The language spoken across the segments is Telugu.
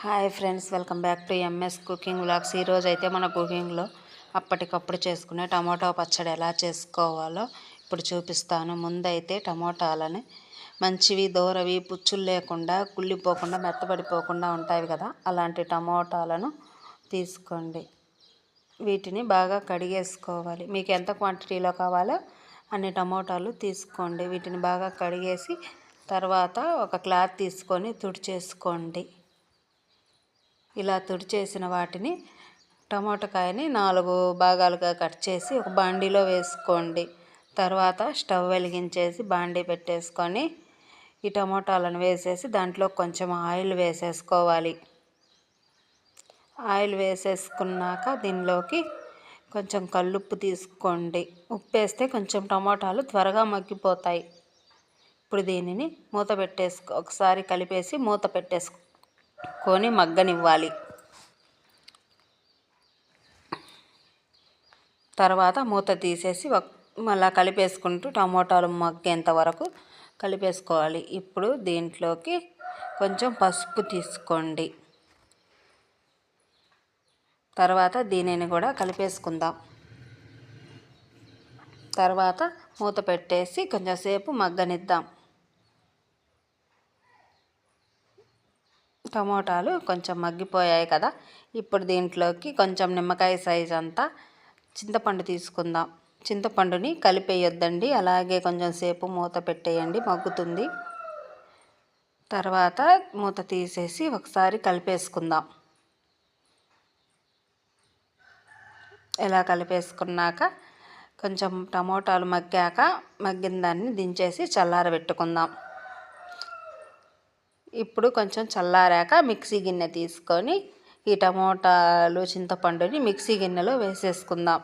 Hi friends welcome back to MS cooking vlogs. ఈరోజు అయితే మన కుకింగ్లో అప్పటికప్పుడు చేసుకునే టమాటో పచ్చడి ఎలా చేసుకోవాలో ఇప్పుడు చూపిస్తాను. ముందైతే టమోటాలని మంచివి దూరవి పుచ్చులు లేకుండా కుళ్ళిపోకుండా మెత్తబడిపోకుండా ఉంటాయి కదా అలాంటి టమోటాలను తీసుకోండి. వీటిని బాగా కడిగేసుకోవాలి. మీకు ఎంత క్వాంటిటీలో కావాలో అన్ని టమోటాలు తీసుకోండి. వీటిని బాగా కడిగేసి తర్వాత ఒక క్లాత్ తీసుకొని తుడిచేసుకోండి. ఇలా తుడిచేసిన వాటిని టమాటకాయని నాలుగు భాగాలుగా కట్ చేసి ఒక బాండీలో వేసుకోండి. తర్వాత స్టవ్ వెలిగించేసి బాండీ పెట్టేసుకొని ఈ టమోటాలను వేసేసి దాంట్లో కొంచెం ఆయిల్ వేసేసుకోవాలి. ఆయిల్ వేసేసుకున్నాక దీనిలోకి కొంచెం కల్లుప్పు తీసుకోండి. ఉప్పు వేస్తే కొంచెం టమోటాలు త్వరగా మగ్గిపోతాయి. ఇప్పుడు దీనిని మూత పెట్టేసుకో ఒకసారి కలిపేసి మూత పెట్టేసుకో కొని మగ్గనివ్వాలి. తర్వాత మూత తీసేసి మళ్ళీ కలిపేసుకుంటూ టమోటాలు మగ్గేంత వరకు కలిపేసుకోవాలి. ఇప్పుడు దీంట్లోకి కొంచెం పసుపు తీసుకోండి. తర్వాత దీనిని కూడా కలిపేసుకుందాం. తర్వాత మూత పెట్టేసి కొంచెంసేపు మగ్గనిద్దాం. టమోటాలు కొంచెం మగ్గిపోయాయి కదా. ఇప్పుడు దీంట్లోకి కొంచెం నిమ్మకాయ సైజ్ అంతా చింతపండు తీసుకుందాం. చింతపండుని కలిపేయొద్దండి. అలాగే కొంచెం సేపు మూత పెట్టేయండి. మగ్గుతుంది. తర్వాత మూత తీసేసి ఒకసారి కలిపేసుకుందాం. ఇలా కలిపేసుకున్నాక కొంచెం టమోటాలు మగ్గాక మగ్గిన దాన్ని దించేసి చల్లారబెట్టుకుందాం. ఇప్పుడు కొంచెం చల్లారాక మిక్సీ గిన్నె తీసుకొని ఈ టమోటాలు చింతపండుని మిక్సీ గిన్నెలో వేసేసుకుందాం.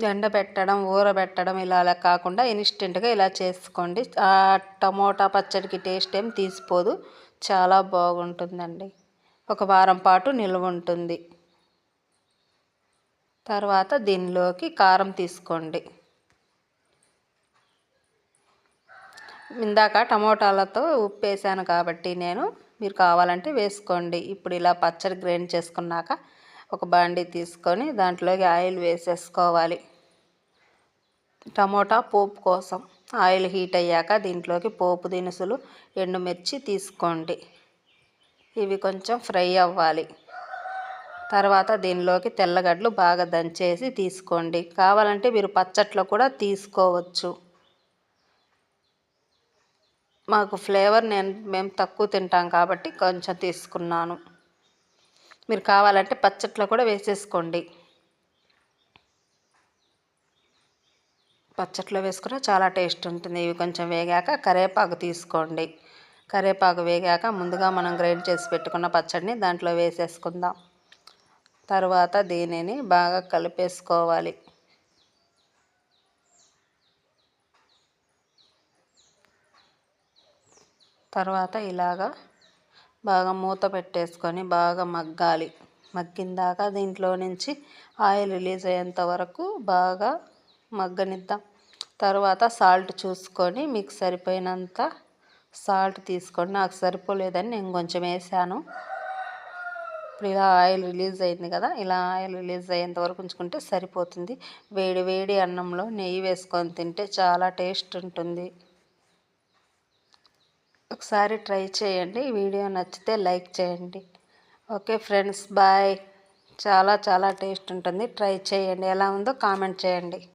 ఎండబెట్టడం ఊరబెట్టడం ఇలా కాకుండా ఇన్స్టెంట్గా ఇలా చేసుకోండి. ఆ టమోటా పచ్చడికి టేస్ట్ ఏం తీసిపోదు. చాలా బాగుంటుందండి. ఒక వారం పాటు నిల్వ ఉంటుంది. తర్వాత దీనిలోకి కారం తీసుకోండి. ఇందాక టమోటాలతో ఉప్పు వేసాను కాబట్టి నేను. మీరు కావాలంటే వేసుకోండి. ఇప్పుడు ఇలా పచ్చడి గ్రైండ్ చేసుకున్నాక ఒక బాండీ తీసుకొని దాంట్లోకి ఆయిల్ వేసేసుకోవాలి. టమోటా పోపు కోసం. ఆయిల్ హీట్ అయ్యాక దీంట్లోకి పోపు దినుసులు ఎండుమిర్చి తీసుకోండి. ఇవి కొంచెం ఫ్రై అవ్వాలి. తర్వాత దీనిలోకి తెల్లగడ్డలు బాగా దంచేసి తీసుకోండి. కావాలంటే మీరు పచ్చట్లో కూడా తీసుకోవచ్చు. మాకు ఫ్లేవర్ నేను మేము తక్కువ తింటాం కాబట్టి కొంచెం తీసుకున్నాను. మీరు కావాలంటే పచ్చట్లో కూడా వేసేసుకోండి. పచ్చట్లో వేసుకున్నా చాలా టేస్ట్ ఉంటుంది. ఇవి కొంచెం వేగాక కరేపాకు తీసుకోండి. కరివేపాకు వేగాక ముందుగా మనం గ్రైండ్ చేసి పెట్టుకున్న పచ్చడిని దాంట్లో వేసేసుకుందాం. తర్వాత దీనిని బాగా కలిపేసుకోవాలి. తర్వాత ఇలాగా బాగా మూత పెట్టేసుకొని బాగా మగ్గాలి. మగ్గిందాక దీంట్లో నుంచి ఆయిల్ రిలీజ్ అయ్యేంత వరకు బాగా మగ్గనిద్దాం. తర్వాత సాల్ట్ చూసుకొని మీకు సరిపోయినంత సాల్ట్ తీసుకోండి. నాకు సరిపోలేదని నేను కొంచెం వేసాను. ఇప్పుడు ఇలా ఆయిల్ రిలీజ్ అయింది కదా ఇలా ఆయిల్ రిలీజ్ అయ్యేంత వరకు ఉంచుకుంటే సరిపోతుంది. వేడి వేడి అన్నంలో నెయ్యి వేసుకొని తింటే చాలా టేస్ట్ ఉంటుంది. ఒకసారి ట్రై చేయండి. వీడియో నచ్చితే లైక్ చేయండి. Okay friends bye. చాలా చాలా టేస్ట్ ఉంటుంది. ట్రై చేయండి. ఎలా ఉందో కామెంట్ చేయండి.